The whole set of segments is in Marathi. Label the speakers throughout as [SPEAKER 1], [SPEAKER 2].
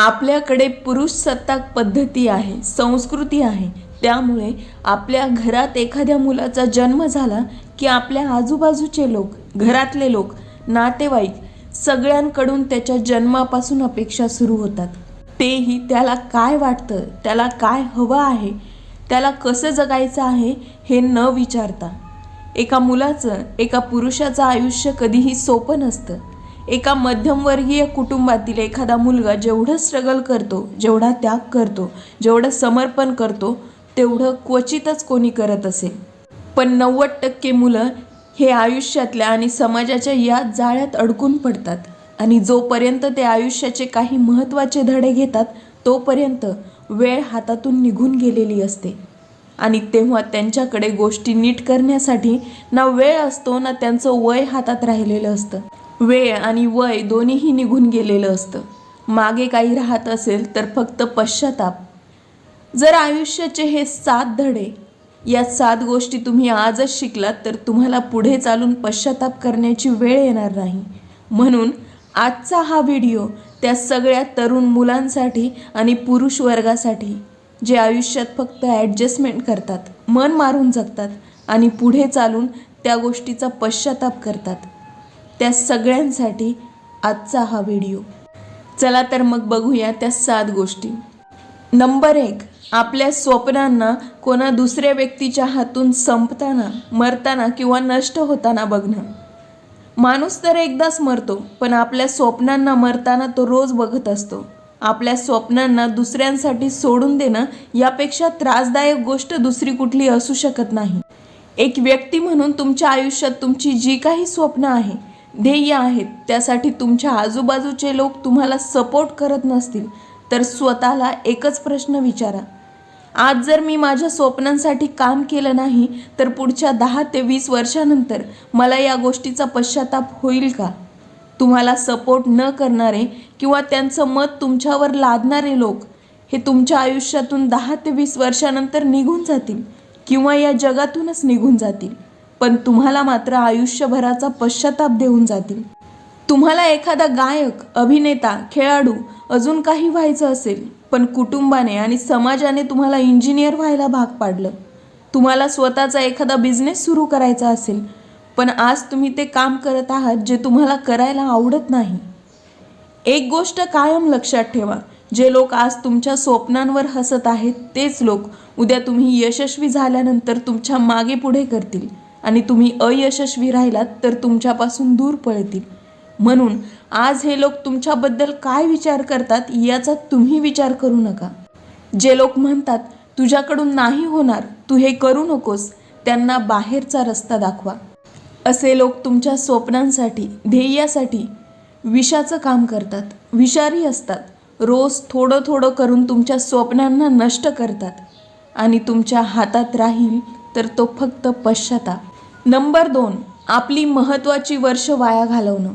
[SPEAKER 1] आपल्याकडे पुरुष सत्ताक पद्धती आहे संस्कृती आहे. त्यामुळे आपल्या घरात एखाद्या मुलाचा जन्म झाला की आपल्या आजूबाजूचे लोक घरातले लोक नातेवाईक सगळ्यांकडून त्याच्या जन्मापासून अपेक्षा सुरू होतात. तेही त्याला काय वाटतं त्याला काय हवं आहे त्याला कसं जगायचं आहे हे न विचारता. एका मुलाचं एका पुरुषाचं आयुष्य कधीही सोपं नसतं. एका मध्यमवर्गीय कुटुंबातील एखादा मुलगा जेवढं स्ट्रगल करतो जेवढा त्याग करतो जेवढं समर्पण करतो तेवढं क्वचितच कोणी करत असेल. पण नव्वद टक्के मुलं हे आयुष्यातल्या आणि समाजाच्या या जाळ्यात अडकून पडतात आणि जोपर्यंत ते आयुष्याचे काही महत्त्वाचे धडे घेतात तोपर्यंत वेळ हातातून निघून गेलेली असते. आणि तेव्हा त्यांच्याकडे गोष्टी नीट करण्यासाठी ना वेळ असतो ना त्यांचं वय हातात राहिलेलं असतं. वेळ आणि वय दोन्हीही निघून गेलेलं असतं. मागे काही राहत असेल तर फक्त पश्चाताप. जर आयुष्याचे हे सात धडे या सात गोष्टी तुम्ही आजच शिकलात तर तुम्हाला पुढे चालून पश्चाताप करण्याची वेळ येणार नाही. म्हणून आजचा हा व्हिडिओ त्या सगळ्या तरुण मुलांसाठी आणि पुरुष वर्गासाठी जे आयुष्यात फक्त ॲडजस्टमेंट करतात मन मारून जगतात आणि पुढे चालून त्या गोष्टीचा पश्चाताप करतात. त्या सगळ्यांसाठी आजचा हा व्हिडिओ. चला तर मग बघूया त्या सात गोष्टी. नंबर एक आपल्या स्वप्नांना कोणा दुसऱ्या व्यक्तीच्या हातून संपताना मरताना किंवा नष्ट होताना बघणं. माणूस तर एकदाच मरतो पण आपल्या स्वप्नांना मरताना तो रोज बघत असतो. आपल्या स्वप्नांना दुसऱ्यांसाठी सोडून देणं यापेक्षा त्रासदायक गोष्ट दुसरी कुठली असू शकत नाही. एक व्यक्ती म्हणून तुमच्या आयुष्यात तुमची जी काही स्वप्न आहे ध्येय आहेत. त्यासाठी तुमच्या आजूबाजूचे लोक तुम्हाला सपोर्ट करत नसतील तर स्वतःला एकच प्रश्न विचारा. आज जर मी माझ्या स्वप्नांसाठी काम केलं नाही तर पुढच्या दहा ते वीस वर्षानंतर मला या गोष्टीचा पश्चाताप होईल का? तुम्हाला सपोर्ट न करणारे किंवा त्यांचं मत तुमच्यावर लादणारे लोक हे तुमच्या आयुष्यातून दहा ते वीस वर्षानंतर निघून जातील किंवा या जगातूनच निघून जातील. पण तुम्हाला मात्र आयुष्यभराचा पश्चाताप देऊन जातील. तुम्हाला एखादा गायक अभिनेता खेळाडू अजून काही व्हायचं असेल पण कुटुंबाने आणि समाजाने तुम्हाला इंजिनियर व्हायला भाग पाडलं. तुम्हाला स्वतःचा एखादा बिझनेस सुरू करायचा असेल पण आज तुम्ही ते काम करत आहात जे तुम्हाला करायला आवडत नाही. एक गोष्ट कायम लक्षात ठेवा जे लोक आज तुमच्या स्वप्नांवर हसत आहेत तेच लोक उद्या तुम्ही यशस्वी झाल्यानंतर तुमच्या मागे पुढे करतील. आणि तुम्ही अयशस्वी राहिलात तर तुमच्यापासून दूर पळतील. म्हणून आज हे लोक तुमच्याबद्दल काय विचार करतात याचा तुम्ही विचार करू नका. जे लोक म्हणतात तुझ्याकडून नाही होणार तू हे करू नकोस त्यांना बाहेरचा रस्ता दाखवा. असे लोक तुमच्या स्वप्नांसाठी ध्येयासाठी विषाचं काम करतात विषारी असतात. रोज थोडं थोडं करून तुमच्या स्वप्नांना नष्ट करतात. आणि तुमच्या हातात राहील तर तो फक्त पश्चाताप. नंबर दोन आपली महत्त्वाची वर्ष वाया घालवणं.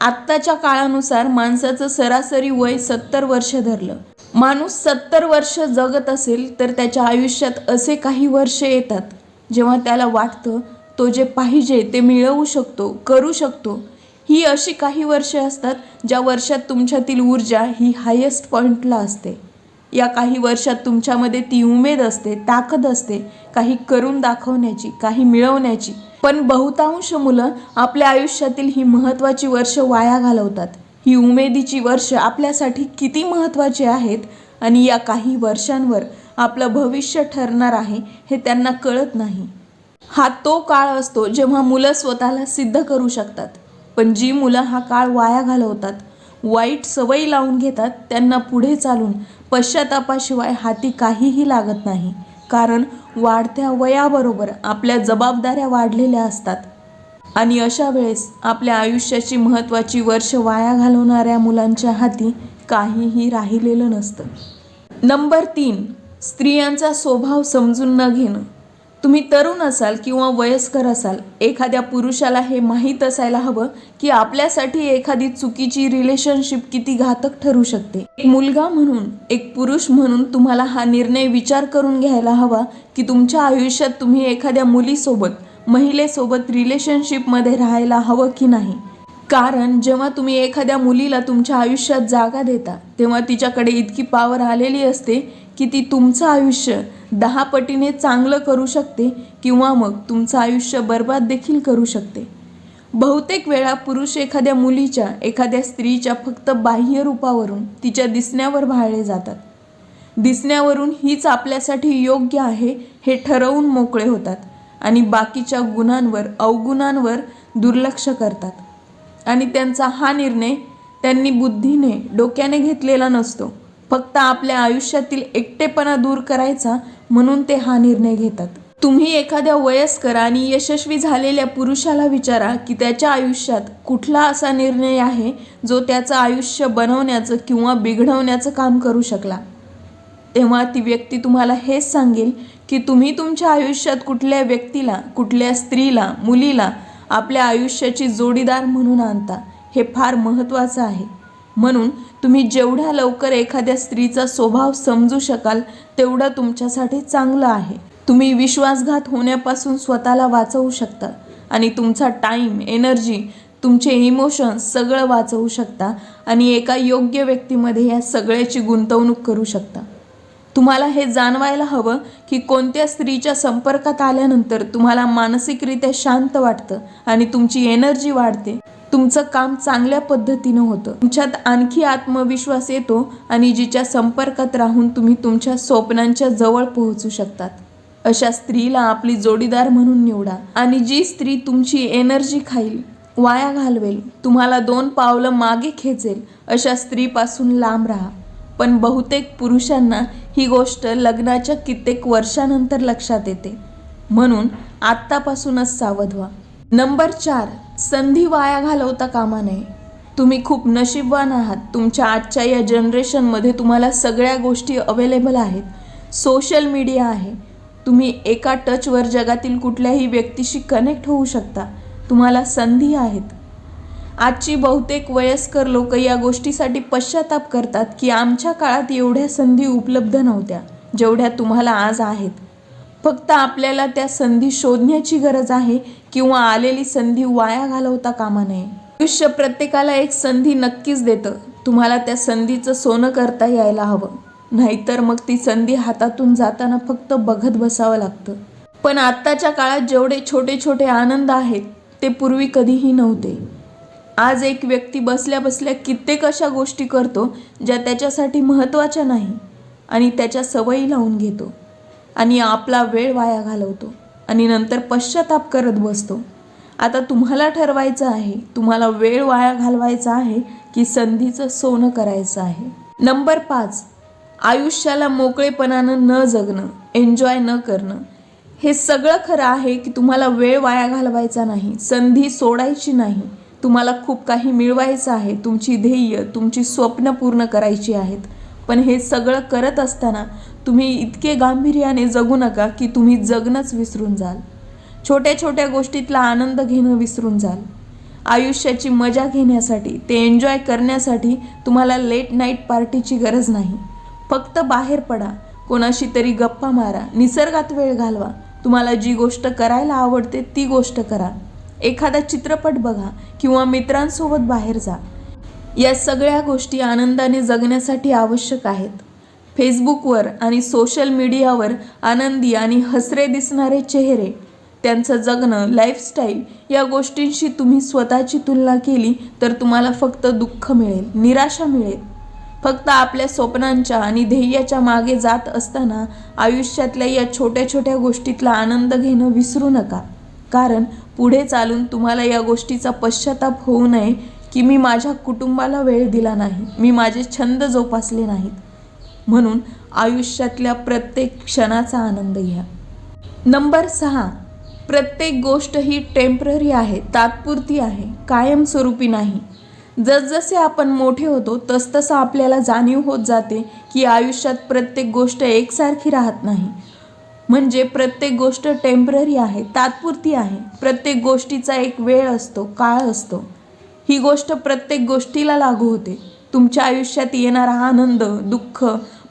[SPEAKER 1] आत्ताच्या काळानुसार माणसाचं सरासरी वय सत्तर वर्ष धरलं. माणूस सत्तर वर्ष जगत असेल तर त्याच्या आयुष्यात असे काही वर्ष येतात. जेव्हा त्याला वाटतं तो जे पाहिजे ते मिळवू शकतो करू शकतो. ही अशी काही वर्षे असतात ज्या वर्षात तुमच्यातील ऊर्जा ही हायेस्ट पॉईंटला असते. या काही वर्षात तुमच्यामध्ये ती उमेद असते ताकद असते काही करून दाखवण्याची काही मिळवण्याची. पण बहुतांश मुलं आपल्या आयुष्यातील ही महत्त्वाची वर्ष वाया घालवतात. ही उमेदीची वर्ष आपल्यासाठी किती महत्त्वाची आहेत आणि या काही वर्षांवर आपलं भविष्य ठरणार आहे हे त्यांना कळत नाही. हा तो काळ असतो जेव्हा मुलं स्वतःला सिद्ध करू शकतात. पण जी मुलं हा काळ वाया घालवतात वाईट सवयी लावून घेतात त्यांना पुढे चालून पश्चातापाशिवाय हाती काहीही लागत नाही. कारण वाढत्या वयाबरोबर आपल्या जबाबदाऱ्या वाढलेल्या असतात. आणि अशा वेळेस आपल्या आयुष्याची महत्त्वाची वर्ष वाया घालवणाऱ्या मुलांच्या हाती काहीही राहिलेलं नसतं. नंबर तीन स्त्रियांचा स्वभाव समजून न घेणं. तुम्ही तरुण असाल किंवा वयस्कर असाल एखाद्या पुरुषाला हे माहीत असायला हवं की आपल्यासाठी एखादी चुकीची रिलेशनशिप किती घातक ठरू शकते. एक मुलगा म्हणून एक पुरुष म्हणून तुम्हाला हा निर्णय विचार करून घ्यायला हवा की तुमच्या आयुष्यात तुम्ही एखाद्या मुलीसोबत महिलेसोबत रिलेशनशिपमध्ये राहायला हवं की नाही. कारण जेव्हा तुम्ही एखाद्या मुलीला तुमच्या आयुष्यात जागा देता तेव्हा तिच्याकडे इतकी पावर आलेली असते की ती तुमचं आयुष्य दहा पटीने चांगलं करू शकते किंवा मग तुमचं आयुष्य बर्बाद देखील करू शकते. बहुतेक वेळा पुरुष एखाद्या मुलीच्या एखाद्या स्त्रीच्या फक्त बाह्य रूपावरून तिच्या दिसण्यावर भाळले जातात. दिसण्यावरून हीच आपल्यासाठी योग्य आहे हे ठरवून मोकळे होतात आणि बाकीच्या गुणांवर अवगुणांवर दुर्लक्ष करतात. आणि त्यांचा हा निर्णय त्यांनी बुद्धीने डोक्याने घेतलेला नसतो. फक्त आपल्या आयुष्यातील एकटेपणा दूर करायचा म्हणून ते हा निर्णय घेतात. तुम्ही एखाद्या वयस्कर आणि यशस्वी झालेल्या पुरुषाला विचारा की त्याच्या आयुष्यात कुठला असा निर्णय आहे जो त्याचं आयुष्य बनवण्याचं किंवा बिघडवण्याचं काम करू शकला? तेव्हा ती व्यक्ती तुम्हाला हेच सांगेल की तुम्ही तुमच्या आयुष्यात कुठल्या व्यक्तीला कुठल्या स्त्रीला मुलीला आपल्या आयुष्याची जोडीदार म्हणून आणता हे फार महत्त्वाचं आहे. म्हणून तुम्ही जेवढ्या लवकर एखाद्या स्त्रीचा स्वभाव समजू शकाल तेवढं तुमच्यासाठी चांगलं आहे. तुम्ही विश्वासघात होण्यापासून स्वतःला वाचवू शकता आणि तुमचा टाईम एनर्जी तुमचे इमोशन्स सगळं वाचवू शकता आणि एका योग्य व्यक्तीमध्ये या सगळ्याची गुंतवणूक करू शकता. तुम्हाला हे जाणवायला हवं की कोणत्या स्त्रीच्या संपर्कात आल्यानंतर तुम्हाला मानसिकरित्या शांत वाटतं आणि तुमची एनर्जी वाढते. तुमचं काम चांगल्या पद्धतीनं होतं. तुमच्यात आणखी आत्मविश्वास येतो आणि जिच्या संपर्कात राहून तुम्ही तुमच्या स्वप्नांच्या जवळ पोहोचू शकतात. अशा स्त्रीला आपली जोडीदार म्हणून निवडा आणि जी स्त्री तुमची एनर्जी खाईल वाया घालवेल तुम्हाला दोन पावलं मागे खेचेल अशा स्त्रीपासून लांब राहा. पण बहुतेक पुरुषांना ही गोष्ट लग्नाच्या कित्येक वर्षानंतर लक्षात येते. म्हणून आत्तापासूनच सावध व्हा. नंबर चार संधी वाया घालवता कामा नये. तुम्ही खूप नशीबवान आहात. तुमच्या आजच्या या जनरेशनमध्ये तुम्हाला सगळ्या गोष्टी अवेलेबल आहेत. सोशल मीडिया आहे. तुम्ही एका टचवर जगातील कुठल्याही व्यक्तीशी कनेक्ट होऊ शकता. तुम्हाला संधी आहेत. आजची बहुतेक वयस्कर लोक या गोष्टीसाठी पश्चाताप करतात की आमच्या काळात एवढ्या संधी उपलब्ध नव्हत्या जेवढ्या तुम्हाला आज आहेत. फक्त आपल्याला त्या संधी शोधण्याची गरज आहे किंवा आलेली संधी वाया घालवता कामा नये. आयुष्य प्रत्येकाला एक संधी नक्कीच देतं. तुम्हाला त्या संधीचं सोनं करता यायला हवं. नाहीतर मग ती संधी हातातून जाताना फक्त बघत बसावं लागतं. पण आत्ताच्या काळात जेवढे छोटे छोटे आनंद आहेत ते पूर्वी कधीही नव्हते. आज एक व्यक्ती बसल्या बसल्या कित्येक अशा गोष्टी करतो ज्या त्याच्यासाठी महत्त्वाच्या नाही आणि त्याच्या सवयी लावून घेतो. आणि आपला वेळ वाया घालवतो आणि नंतर पश्चाताप करत बसतो. आता तुम्हाला ठरवायचं आहे तुम्हाला वेळ वाया घालवायचा आहे की संधीचं सोनं करायचं आहे. नंबर पाच आयुष्याला मोकळेपणानं न जगणं एन्जॉय न करणं. हे सगळं खरं आहे की तुम्हाला वेळ वाया घालवायचा नाही संधी सोडायची नाही. तुम्हाला खूप काही मिळवायचं आहे तुमची ध्येय तुमची स्वप्न पूर्ण करायची आहेत. पण हे सगळं करत असताना तुम्ही इतके गांभीर्याने जगू नका की तुम्ही जगणंच विसरून जाल. छोट्या छोट्या गोष्टीतला आनंद घेणं विसरून जाल. आयुष्याची मजा घेण्यासाठी ते एन्जॉय करण्यासाठी तुम्हाला लेट नाईट पार्टीची गरज नाही. फक्त बाहेर पडा कोणाशी तरी गप्पा मारा निसर्गात वेळ घालवा. तुम्हाला जी गोष्ट करायला आवडते ती गोष्ट करा. एखादा चित्रपट बघा किंवा मित्रांसोबत बाहेर जा. या सगळ्या गोष्टी आनंदाने जगण्यासाठी आवश्यक आहेत. फेसबुकवर आणि सोशल मीडियावर आनंदी आणि हसरे दिसणारे चेहरे त्यांचं जगणं लाईफस्टाईल या गोष्टींशी तुम्ही स्वतःची तुलना केली तर तुम्हाला फक्त दुःख मिळेल निराशा मिळेल. फक्त आपल्या स्वप्नांच्या आणि ध्येयाच्या मागे जात असताना आयुष्यातल्या या छोट्या छोट्या गोष्टीतला आनंद घेणं विसरू नका. कारण पुढे चालून तुम्हाला या गोष्टीचा पश्चाताप होऊ नये की मी माझ्या कुटुंबाला वेळ दिला नाही मी माझे छंद जोपासले नाहीत. म्हणून आयुष्यातल्या प्रत्येक क्षणाचा आनंद घ्या. नंबर सहा प्रत्येक गोष्ट ही टेंपररी आहे तात्पुरती आहे कायमस्वरूपी नाही. जसजसे आपण मोठे होतो तसतसं आपल्याला जाणीव होत जाते की आयुष्यात प्रत्येक गोष्ट एकसारखी राहत नाही. म्हणजे प्रत्येक गोष्ट टेंपररी आहे तात्पुरती आहे. प्रत्येक गोष्टीचा एक वेळ असतो काळ असतो. ही गोष्ट प्रत्येक गोष्टीला लागू होते. तुमच्या आयुष्यात येणारा आनंद दुःख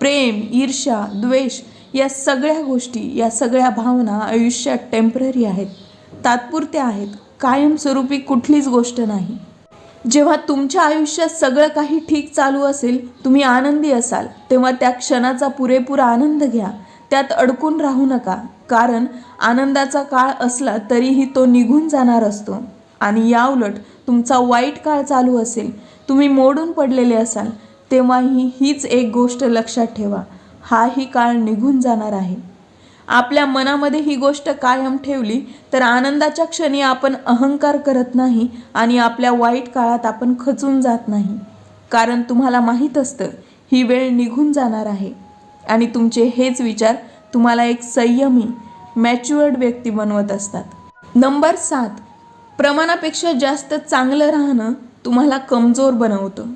[SPEAKER 1] प्रेम ईर्ष्या द्वेष या सगळ्या गोष्टी या सगळ्या भावना आयुष्यात टेंपररी आहेत. तात्पुरत्या आहेत. कायमस्वरूपी कुठलीच गोष्ट नाही. जेव्हा तुमच्या आयुष्यात सगळं काही ठीक चालू असेल तुम्ही आनंदी असाल तेव्हा त्या क्षणाचा पुरेपूर आनंद घ्या. त्यात अडकून राहू नका कारण आनंदाचा काळ असला तरीही तो निघून जाणार असतो. आणि याउलट तुमचा वाईट काळ चालू असेल. तुम्ही मोडून पडलेले असाल. तेव्हाही हीच एक गोष्ट लक्षात ठेवा. हाही काळ निघून जाणार आहे. आपल्या मनामध्ये ही गोष्ट कायम ठेवली तर आनंदाच्या क्षणी आपण अहंकार करत नाही आणि आपल्या वाईट काळात आपण खचून जात नाही. कारण तुम्हाला माहीत असतं ही वेळ निघून जाणार आहे. आणि तुमचे हेच विचार तुम्हाला एक संयमी मॅच्युअर्ड व्यक्ती बनवत असतात. नंबर सात. प्रमाणापेक्षा जास्त चांगलं राहणं तुम्हाला कमजोर बनवतं.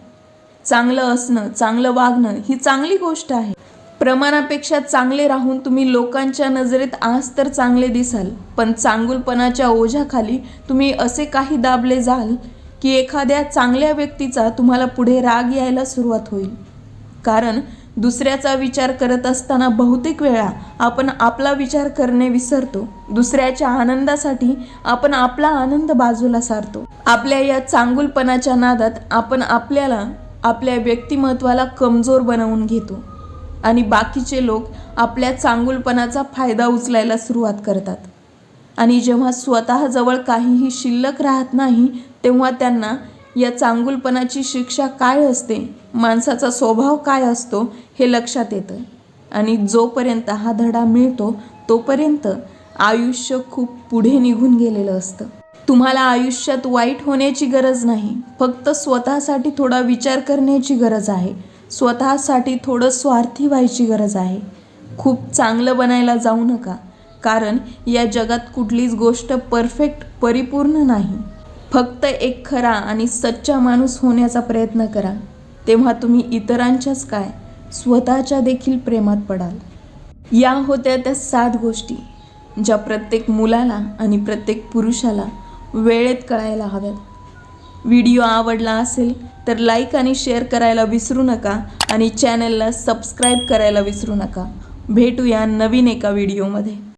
[SPEAKER 1] चांगलं असणं चांगलं वागणं ही चांगली गोष्ट आहे. प्रमाणापेक्षा चांगले राहून तुम्ही लोकांच्या नजरेत आज तर चांगले दिसाल पण चांगुलपणाच्या ओझ्याखाली तुम्ही असे काही दाबले जाल की एखाद्या चांगल्या व्यक्तीचा तुम्हाला पुढे राग यायला सुरुवात होईल. कारण दुसऱ्याचा विचार करत असताना बहुतेक वेळा आपण आपला विचार करणे विसरतो दुसऱ्याच्या आनंदासाठी आपण आपला आनंद बाजूला सारतो. आपल्या या चांगुलपणाच्या नादात आपण आपल्याला आपल्या व्यक्तिमत्वाला कमजोर बनवून घेतो आणि बाकीचे लोक आपल्या चांगुलपणाचा फायदा उचलायला सुरुवात करतात. आणि जेव्हा स्वतःजवळ काहीही शिल्लक राहत नाही तेव्हा त्यांना या चांगुलपणाची शिक्षा काय असते माणसाचा स्वभाव काय असतो हे लक्षात येतं. आणि जोपर्यंत हा धडा मिळतो तोपर्यंत आयुष्य खूप पुढे निघून गेलेलं असतं. तुम्हाला आयुष्यात वाईट होण्याची गरज नाही. फक्त स्वतःसाठी थोडा विचार करण्याची गरज आहे. स्वतःसाठी थोडं स्वार्थी व्हायची गरज आहे. खूप चांगलं बनायला जाऊ नका. कारण या जगात कुठलीच गोष्ट परफेक्ट परिपूर्ण नाही. फक्त एक खरा आणि सच्चा माणूस होण्याचा प्रयत्न करा. तेव्हा तुम्ही इतरांच्याच काय? स्वतःच्या देखील प्रेमात पडाल. या होत्या त्या सात गोष्टी. ज्या प्रत्येक मुलाला आणि प्रत्येक पुरुषाला वेळेत कळायला हव्यात. व्हिडिओ आवडला असेल तर लाईक आणि शेअर करायला विसरू नका आणि चॅनलला सबस्क्राईब करायला विसरू नका. भेटूया नवीन एका व्हिडिओमध्ये.